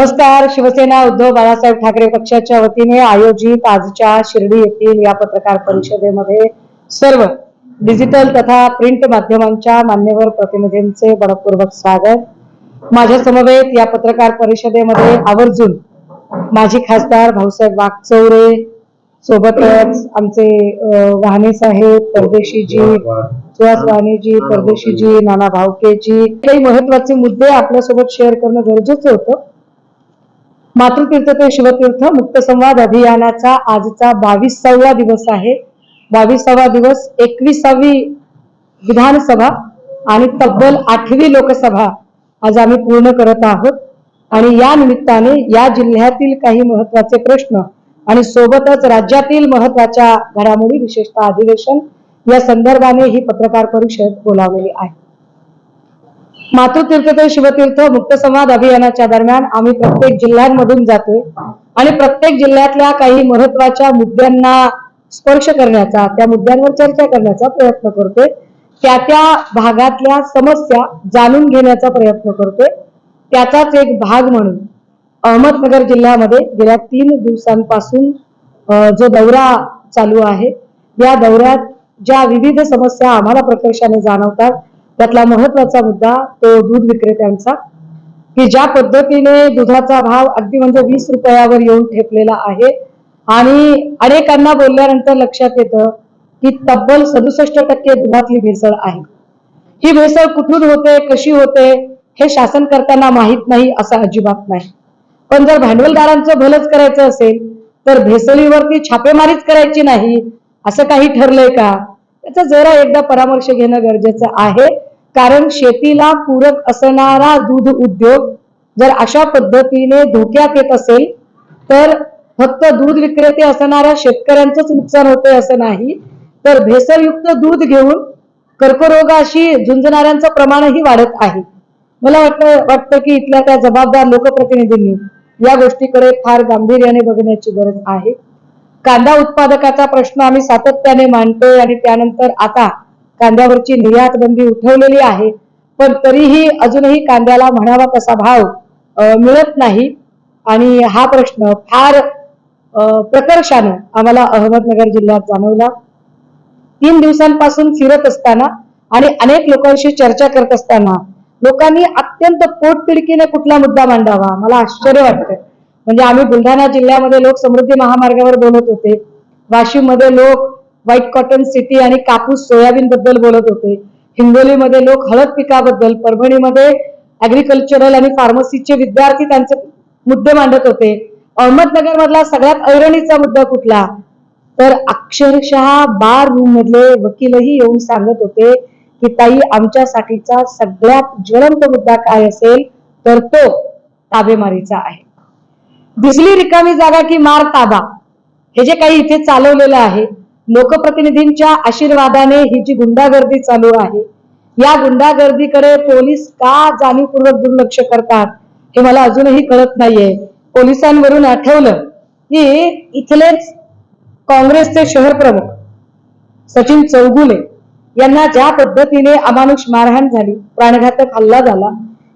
नमस्कार शिवसेना उद्धव बाळासाहेब ठाकरे पक्षाच्या वतीने आयोजित आजच्या शिर्डी येथील या पत्रकार परिषदेमध्ये सर्व डिजिटल तथा प्रिंट माध्यमांच्या मान्यवर प्रतिनिधींचे बळपूर्वक स्वागत. माझ्या समवेत या पत्रकार परिषदेमध्ये आवर्जून माजी खासदार भाऊसाहेब वाघचौरे सोबतच आमचे वाहने साहेब परदेशीजी सुहास वाहनेजी परदेशीजी नाना भावकेजी काही महत्त्वाचे मुद्दे आपल्यासोबत शेअर करणं गरजेचं होतं. मातृतीर्थ ते शिवतीर्थ मुक्त संवाद अभियानाचा आजचा बावीसावा दिवस आहे. बावीसावा दिवस एकविसावी विधानसभा आणि तब्बल आठवी लोकसभा आज आम्ही पूर्ण करत आहोत. आणि या निमित्ताने या जिल्ह्यातील काही महत्त्वाचे प्रश्न आणि सोबतच राज्यातील महत्त्वाच्या घडामोडी विशेषतः अधिवेशन या संदर्भाने ही पत्रकार परिषद बोलावलेली आहे. मातृतीर्थ ते शिवतीर्थ मुक्त संवाद अभियानाच्या दरम्यान आम्ही प्रत्येक जिल्ह्यांमधून जातोय. आणि प्रत्येक जिल्ह्यातल्या काही महत्त्वाच्या मुद्द्यांना स्पर्श करण्याचा त्या मुद्द्यांवर चर्चा करण्याचा प्रयत्न करतोय. त्या त्या भागातल्या समस्या जाणून घेण्याचा प्रयत्न करतोय. त्याचाच एक भाग म्हणून अहमदनगर जिल्ह्यामध्ये गेल्या तीन दिवसांपासून जो दौरा चालू आहे या दौऱ्यात ज्या विविध समस्या आम्हाला प्रकर्षाने जाणवतात त्यातला महत्त्वाचा मुद्दा तो दूध विक्रेत्यांचा की ज्या पद्धतीने दुधाचा भाव अगदी म्हणजे वीस रुपयावर येऊन ठेपलेला आहे आणि अनेकांना बोलल्यानंतर लक्षात येतं की तब्बल सदुसष्ट टक्के दुधातली भेसळ आहे. ही भेसळ कुठून होते कशी होते हे शासन करताना माहीत नाही असं अजिबात नाही. पण जर भांडवलदारांचं भलंच करायचं असेल तर भेसळीवरती छापेमारीच करायची नाही असं काही ठरलंय का? त्याचा जरा एकदा परामर्श घेणं गरजेचं आहे. कारण शेतीला पूरक असणारा दूध उद्योग जर अशा पद्धतीने धोक्यात येत असेल तर फक्त दूध विक्रेते असणाऱ्या शेतकऱ्यांचंच नुकसान होतंय असं नाही. तर भेसळयुक्त दूध घेऊन कर्करोगाशी झुंजणाऱ्यांचं प्रमाणही वाढत आहे. मला वाटतं वाटतं की इथल्या त्या जबाबदार लोकप्रतिनिधींनी या गोष्टीकडे फार गांभीर्याने बघण्याची गरज आहे. कांदा उत्पादकाचा प्रश्न आम्ही सातत्याने मांडतोय आणि त्यानंतर आता कांद्यावरची निर्यात बंदी उठवलेली आहे. पण तरीही अजूनही कांद्याला म्हणावा तसा भाव मिळत नाही. आणि हा प्रश्न फार प्रकर्षानं आम्हाला अहमदनगर जिल्ह्यात जाणवला. तीन दिवसांपासून फिरत असताना आणि अनेक लोकांशी चर्चा करत असताना लोकांनी अत्यंत पोटतिडकीने कुठला मुद्दा मांडावा मला आश्चर्य वाटतं म्हणजे आम्ही बुलढाणा जिल्ह्यामध्ये लोक समृद्धी महामार्गावर बोलत होते. वाशिममध्ये लोक व्हाईट कॉटन सिटी आणि कापूस सोयाबीन बद्दल बोलत होते. हिंगोलीमध्ये लोक हळद पिकाबद्दल परभणीमध्ये अग्रिकल्चरल आणि फार्मसीचे विद्यार्थी त्यांचे मुद्दे मांडत होते. अहमदनगर मधला सगळ्यात ऐरणीचा मुद्दा कुठला? तर अक्षरशः बार रूम मधले वकीलही येऊन सांगत होते की ताई आमच्यासाठीचा सगळ्यात ज्वलंत मुद्दा काय असेल तर तो ताबेमारीचा आहे. दिसली रिकामी जागा की मार ताबा? हे जे काही इथे चालवलेलं आहे लोकप्रतिनिधींच्या आशीर्वादाने ही जी गुंडागर्दी चालू आहे या गुंडागर्दीकडे पोलीस का जाणीवपूर्वक दुर्लक्ष करतात हे मला अजूनही कळत नाहीये. पोलिसांवरून आठवलं की इथलेच काँग्रेसचे शहर प्रमुख सचिन चौगुले यांना ज्या पद्धतीने अमानुष मारहाण झाली प्राणघातक हल्ला झाला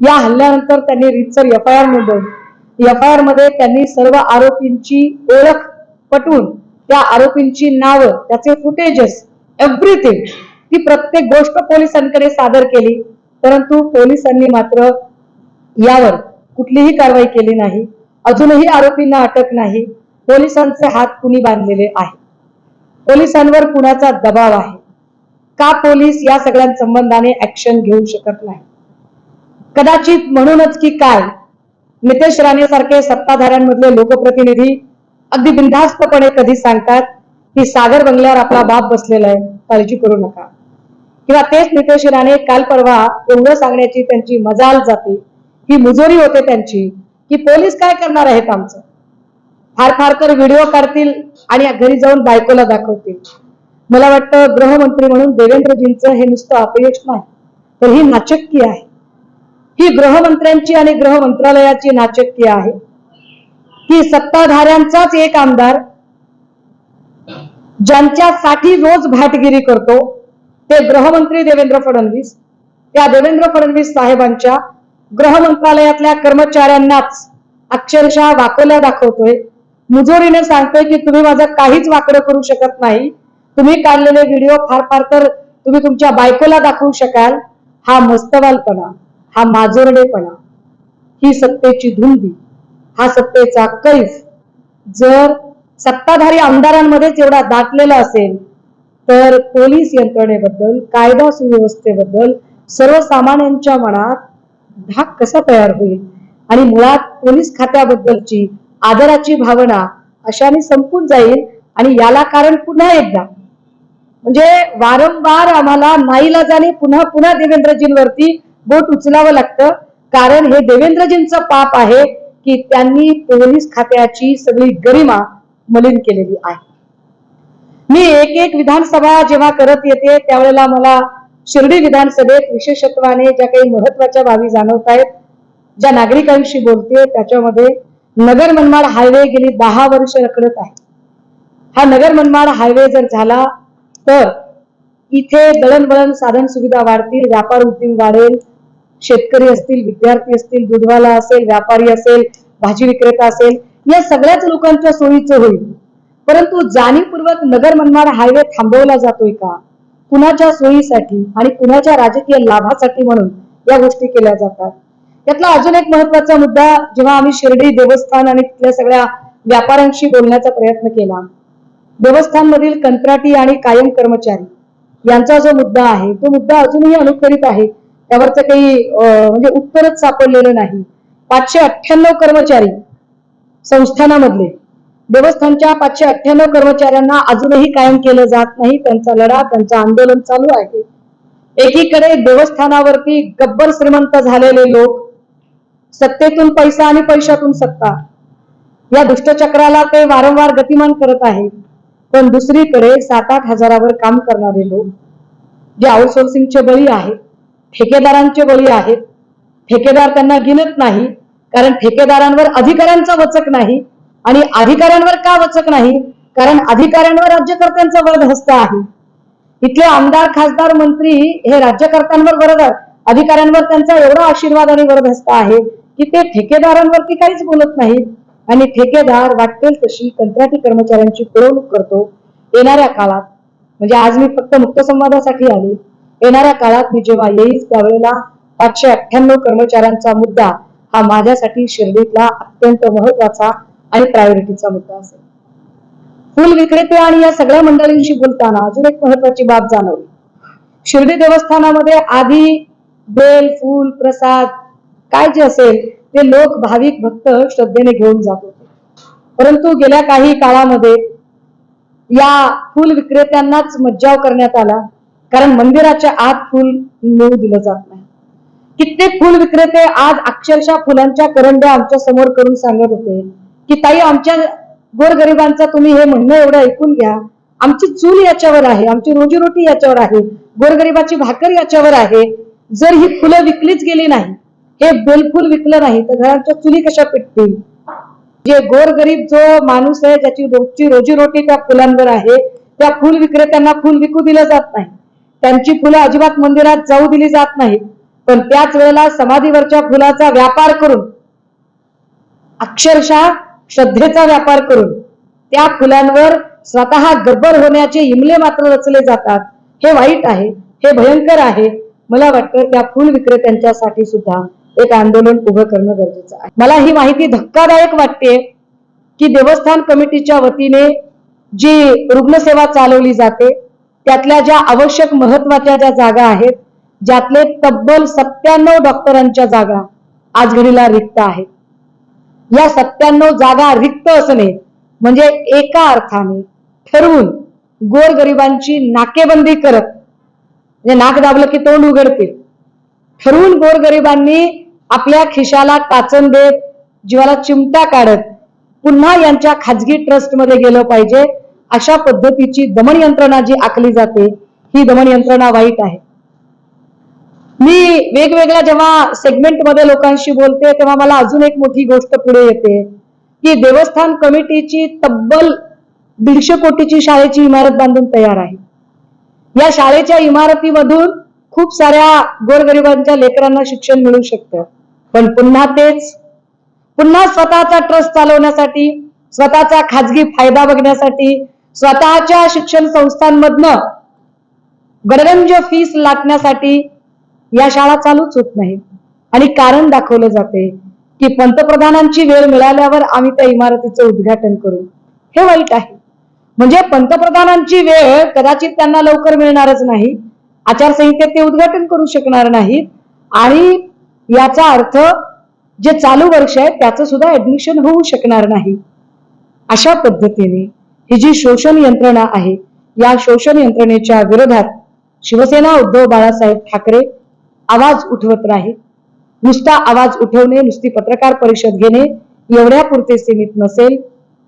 या हल्ल्यानंतर त्यांनी रितसर एफ आय आर नोंदवली. एफ आय आरमध्ये त्यांनी सर्व आरोपींची ओळख पटवून त्या आरोपींची नावं त्याचे फुटेजेस एव्हरीथिंग ती प्रत्येक गोष्ट पोलिसांकडे सादर केली परंतु पोलिसांनी मात्र यावर कुठलीही कारवाई केली नाही. अजूनही आरोपींना अटक नाही. पोलिसांचे हात कुणी बांधलेले आहे? पोलिसांवर कुणाचा दबाव आहे? का पोलीस या सगळ्या संबंधाने ऍक्शन घेऊ शकत नाही? कदाचित म्हणूनच की काय? नितेश राणे सारखे सत्ताधाऱ्यांमधले लोकप्रतिनिधी अगदी बिनधास्तपणे कधी सांगतात की सागर बंगल्यावर आपला बाप बसलेला आहे काळजी करू नका. किंवा तेच नितेश राणे काल परवा एवढं सांगण्याची त्यांची मजाल जाते. ही मुजोरी होते त्यांची की पोलीस काय करणार आहेत आमचं? फार फार तर व्हिडिओ काढतील आणि घरी जाऊन बायकोला दाखवतील. मला वाटतं गृहमंत्री म्हणून देवेंद्रजींचं हे नुसतं अपयश नाही तर ही नाचक्की आहे. ही गृहमंत्र्यांची आणि गृह मंत्रालयाची नाचक्की आहे. की सत्ताधाऱ्यांचाच एक आमदार ज्यांच्यासाठी रोज भाटगिरी करतो ते गृहमंत्री देवेंद्र फडणवीस. त्या देवेंद्र फडणवीस साहेबांच्या गृह मंत्रालयातल्या कर्मचाऱ्यांनाच अक्षरशः वाकवल्या दाखवतोय. मुजोरीने सांगतोय की तुम्ही माझं काहीच वाकडं करू शकत नाही. तुम्ही काढलेले व्हिडिओ फार फार तर तुम्ही तुमच्या बायकोला दाखवू शकाल. हा मस्तवालपणा हा माजोरडेपणा ही सत्तेची धुंदी. हा सत्तेचा कैफ. जर सत्ताधारी आमदारांमध्येच एवढा दाटलेला असेल तर पोलीस यंत्रणेबद्दल कायदा सुव्यवस्थेबद्दल सर्वसामान्यांच्या मनात धाक कसा तयार होईल? आणि मुळात पोलीस खात्याबद्दलची आदराची भावना अशाने संपून जाईल आणि याला कारण पुन्हा एकदा. म्हणजे वारंवार आम्हाला नाईलाजाने पुन्हा पुन्हा देवेंद्रजींवरती बोट उचलावं लागतं. कारण हे देवेंद्रजींचं पाप आहे की त्यांनी पोलीस खात्याची सगळी गरिमा मलिन केलेली आहे. मी एक एक विधानसभा जेव्हा करत येते त्यावेळेला मला शिर्डी विधानसभेत विशेषत्वाने ज्या काही महत्त्वाच्या बाबी जाणवत आहेत ज्या नागरिकांशी बोलते त्याच्यामध्ये नगर मनमाड हायवे गेली दहा वर्ष रखडत आहे. हा नगर मनमाड हायवे जर झाला तर इथे दळणवळण साधन सुविधा वाढतील व्यापार उद्योग वाढेल शेतकरी असतील विद्यार्थी असतील दूधवाला असेल व्यापारी असेल भाजी विक्रेता असेल या सगळ्याच लोकांच्या सोयीचं होईल. परंतु जाणीवपूर्वक नगर मनमाड हायवे थांबवला जातोय का? कुणाच्या सोयीसाठी आणि कुणाच्या राजकीय लाभासाठी म्हणून या गोष्टी केल्या जातात. यातला अजून एक महत्त्वाचा मुद्दा जेव्हा आम्ही शिर्डी देवस्थान आणि तिथल्या सगळ्या व्यापाऱ्यांशी बोलण्याचा प्रयत्न केला. देवस्थान मधील कंत्राटी आणि कायम कर्मचारी यांचा जो मुद्दा आहे तो मुद्दा अजूनही अनुकरित आहे. त्यावरचं काही अं, म्हणजे उत्तरच सापडलेलं नाही. पाचशे अठ्ठ्याण्णव कर्मचारी संस्थानामधले. देवस्थानच्या पाचशे अठ्ठ्याण्णव कर्मचाऱ्यांना अजूनही कायम केलं जात नाही. त्यांचा लढा त्यांचं आंदोलन चालू आहे. एकीकडे देवस्थानावरती गब्बर श्रीमंत झालेले लोक सत्तेतून पैसा आणि पैशातून सत्ता. या दुष्टचक्राला ते वारंवार गतिमान करत आहेत. पण दुसरीकडे सात आठ हजारावर काम करणारे लोक जे आउटसोर्सिंगचे बळी आहेत ठेकेदारांचे बळी आहेत. ठेकेदार त्यांना गिनत नाही कारण ठेकेदारांवर अधिकाऱ्यांचा वचक नाही. आणि अधिकाऱ्यांवर का वचक नाही? कारण अधिकाऱ्यांवर राज्यकर्त्यांचा वरद हस्त आहे. इथले आमदार खासदार मंत्री हे राज्यकर्त्यांवर वरद अधिकाऱ्यांवर त्यांचा एवढा आशीर्वाद आणि वरद हस्त आहे की ते ठेकेदारांवरती काहीच बोलत नाहीत. आणि ठेकेदार वाटेल तशी कंत्राटी कर्मचाऱ्यांची पिळवणूक करतो येणाऱ्या काळात. म्हणजे आज मी फक्त मुक्त संवादासाठी आली. येणाऱ्या काळात मी जेव्हा येईल त्यावेळेला पाचशे अठ्ठ्याण्णव कर्मचाऱ्यांचा मुद्दा हा माझ्यासाठी शिर्डीतला अत्यंत महत्त्वाचा आणि प्रायोरिटीचा मुद्दा असेल. फुल विक्रेते आणि या सगळ्या मंडळींशी बोलताना अजून एक महत्वाची बाब जाणवली. शिर्डी देवस्थानामध्ये आधी बेल फूल प्रसाद काय जे असेल ते लोक भाविक भक्त श्रद्धेने घेऊन जात होते. परंतु गेल्या काही काळामध्ये या फुल विक्रेत्यांनाच मज्जाव करण्यात आला. कारण मंदिराच्या आत फुल मिळू दिलं जात नाही. कित्येक फुल विक्रेते आज अक्षरशः फुलांच्या करंड्या आमच्यासमोर करून सांगत होते की ताई आमच्या गोरगरिबांचा तुम्ही हे म्हणणं एवढं ऐकून घ्या. आमची चूल याच्यावर आहे आमची रोजीरोटी याच्यावर आहे गोरगरिबाची भाकर याच्यावर आहे. जर ही फुलं विकलीच गेली नाही हे बेलफुल विकलं नाही तर घरांच्या चुली कशा पिटतील? जे गोरगरीब जो माणूस आहे ज्याची रोजची रोजीरोटी त्या फुलांवर आहे त्या फुल विक्रेत्यांना फुल विकू दिलं जात नाही. त्यांची फुलं अजिबात मंदिरात जाऊ दिली जात नाही पण त्याच वेळेला समाधीवरच्या फुलाचा व्यापार करून अक्षरशः श्रद्धेचा व्यापार करून त्या फुलांवर स्वतः गब्बर होण्याचे इमले मात्र रचले जातात. हे वाईट आहे हे भयंकर आहे. मला वाटतं त्या फुल विक्रेत्यांच्यासाठी सुद्धा एक आंदोलन उभं करणं गरजेचं आहे. मला ही माहिती धक्कादायक वाटते की देवस्थान कमिटीच्या वतीने जी रुग्णसेवा चालवली जाते त्यातल्या ज्या आवश्यक महत्त्वाच्या ज्या जागा आहेत ज्यातले तब्बल सत्त्याण्णव डॉक्टरांच्या जागा आज घडीला रिक्त आहेत. या सत्त्याण्णव जागा रिक्त असणे म्हणजे एका अर्थाने ठरवून गोरगरिबांची नाकेबंदी करत म्हणजे नाक दाबलं की तोंड उघडतील. ठरवून गोरगरिबांनी आपल्या खिशाला टाचन देत जीवाला चिमटा काढत पुन्हा यांच्या खाजगी ट्रस्टमध्ये गेलं पाहिजे. अशा पद्धतीची दमन यंत्रणा जी आखली जाते ही दमन यंत्रणा वाईट आहे. मी वेगवेगळ्या जेव्हा सेगमेंटमध्ये लोकांशी बोलते तेव्हा मला अजून एक मोठी गोष्ट पुढे येते की देवस्थान कमिटीची तब्बल दीडशे कोटीची शाळेची इमारत बांधून तयार आहे. या शाळेच्या इमारतीमधून खूप साऱ्या गोरगरिबांच्या लेकरांना शिक्षण मिळू शकतं. पण पुन्हा तेच पुन्हा स्वतःचा ट्रस्ट चालवण्यासाठी स्वतःचा खाजगी फायदा बघण्यासाठी स्वतःच्या शिक्षण संस्थांमधनं गडगंज फीस लाटण्यासाठी या शाळा चालूच होत नाही. आणि कारण दाखवलं जाते की पंतप्रधानांची वेळ मिळाल्यावर आम्ही त्या इमारतीचं उद्घाटन करू. हे वाईट आहे. म्हणजे पंतप्रधानांची वेळ कदाचित त्यांना लवकर मिळणारच नाही. आचारसंहितेत ते उद्घाटन करू शकणार नाहीत. आणि याचा अर्थ जे चालू वर्ष आहे त्याचं सुद्धा ऍडमिशन होऊ शकणार नाही. अशा पद्धतीने ही जी शोषण यंत्रणा आहे या शोषण यंत्रणेच्या विरोधात शिवसेना उद्धव बाळासाहेब ठाकरे आवाज उठवत राहील. नुसता आवाज उठवणे नुसती पत्रकार परिषद घेणे एवढ्या पुरते सीमित नसेल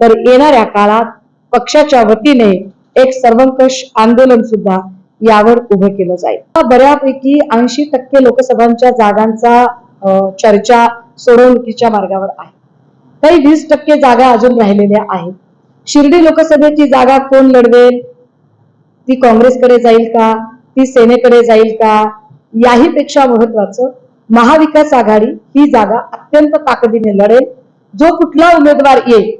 तर येणाऱ्या काळात पक्षाच्या वतीने एक सर्वंकष आंदोलन सुद्धा यावर उभं केलं जाईल. बऱ्यापैकी ऐंशी टक्के लोकसभांच्या जागांचा चर्चा सोडवणुकीच्या मार्गावर आहे. काही वीस टक्के जागा अजून राहिलेल्या आहेत. शिर्डी लोकसभेची जागा कोण लढवेल? ती काँग्रेसकडे जाईल का? ती सेनेकडे जाईल का? याही पेक्षा महत्वाचं महाविकास आघाडी ही जागा अत्यंत ताकदीने लढेल. जो कुठला उमेदवार येईल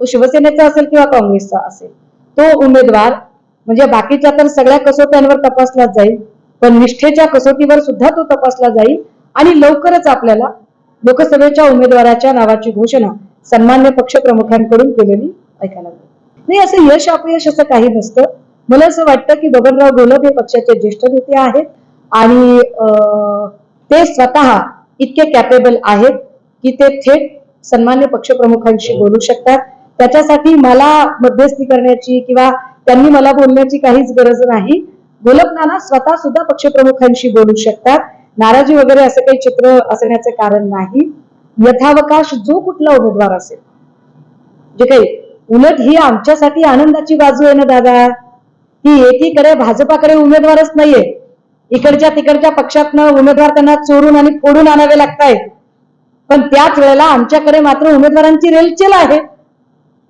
तो शिवसेनेचा असेल किंवा काँग्रेसचा असेल तो उमेदवार म्हणजे बाकीच्या तर सगळ्या कसोट्यांवर तपासला जाईल पण निष्ठेच्या कसोटीवर सुद्धा तो तपासला जाईल आणि लवकरच आपल्याला लोकसभेच्या उमेदवाराच्या नावाची घोषणा सन्मान्य पक्षप्रमुखांकडून केलेली ऐकायला मिळेल नाही असं यश अपयश असं काही नसतं. मला असं वाटतं की बबनराव घोलप हे पक्षाचे ज्येष्ठ नेते आहेत आणि ते स्वतः इतके कॅपेबल आहेत की ते थेट सन्मान्य पक्षप्रमुखांशी बोलू शकतात. त्याच्यासाठी मला मध्यस्थी करण्याची किंवा त्यांनी मला बोलण्याची काहीच गरज नाही. गोलप नाना स्वतः सुद्धा पक्षप्रमुखांशी बोलू शकतात. नाराजी वगैरे असं काही चित्र असण्याचे कारण नाही. यथावकाश जो कुठला उमेदवार असेल जे काही उलट ही आमच्यासाठी आनंदाची बाजू आहे ना दादा? की एकीकडे भाजपाकडे उमेदवारच नाहीये. इकडच्या तिकडच्या पक्षातनं उमेदवार त्यांना चोरून आणि फोडून आणावे लागतायत. पण त्याच वेळेला आमच्याकडे मात्र उमेदवारांची रेलचेल आहे.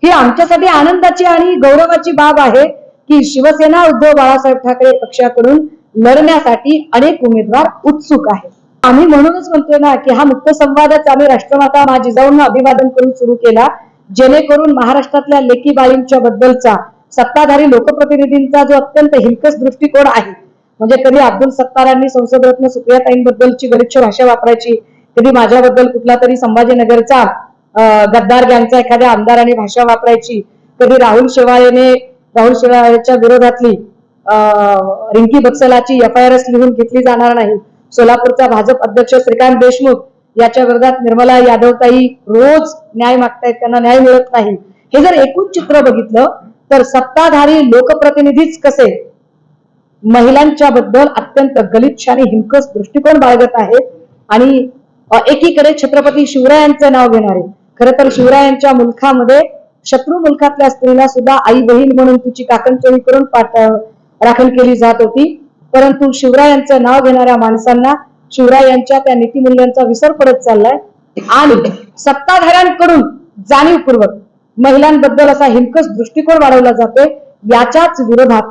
ही आमच्यासाठी आनंदाची आणि गौरवाची बाब आहे की शिवसेना उद्धव बाळासाहेब ठाकरे पक्षाकडून लढण्यासाठी अनेक उमेदवार उत्सुक आहेत. आम्ही म्हणूनच म्हणतोय ना की हा मुक्त संवादच आम्ही राष्ट्रमाता मा जिजाऊंना अभिवादन करून सुरू केला. जेणेकरून महाराष्ट्रातल्या लेकी बाळींच्या बद्दलचा सत्ताधारी लोकप्रतिनिधींचा जो अत्यंत हिलकस दृष्टिकोन आहे म्हणजे कधी अब्दुल सत्तारांनी संसदरत्न सुप्रियाताईंबद्दलची गलिच्छ भाषा वापरायची कधी माझ्याबद्दल कुठला तरी संभाजीनगरचा अं, गद्दार गँगचा एखाद्या आमदाराने भाषा वापरायची कधी राहुल शेवाळेने राहुल शेवाळेच्या विरोधातली अं, रिंकी बक्सलाची एफ आय आर एस लिहून घेतली जाणार नाही सोलापूरचा भाजप अध्यक्ष श्रीकांत देशमुख याच्या विरोधात निर्मला यादवताई रोज न्याय मागतायत त्यांना न्याय मिळत नाही. हे जर एकूण चित्र बघितलं तर सत्ताधारी लोकप्रतिनिधीच कसे? महिलांच्या बद्दल अत्यंत गलिच्छ आणि हिमकस दृष्टिकोन बाळगत आहेत आणि एकीकडे छत्रपती शिवरायांचं नाव घेणारे खर तर शिवरायांच्या मुलखामध्ये शत्रू मुलखातल्या स्त्रीला सुद्धा आई बहीण म्हणून तिची काकणचोरी करून पाठ राखण केली जात होती. परंतु शिवरायांचं नाव घेणाऱ्या माणसांना शिवरायांच्या त्या नीतिमूल्यांचा विसर पडत चाललाय. आणि सत्ताधाऱ्यांकडून जाणीवपूर्वक महिलांबद्दल असा हिंकस दृष्टिकोन वाढवला जातोय याच्याच विरोधात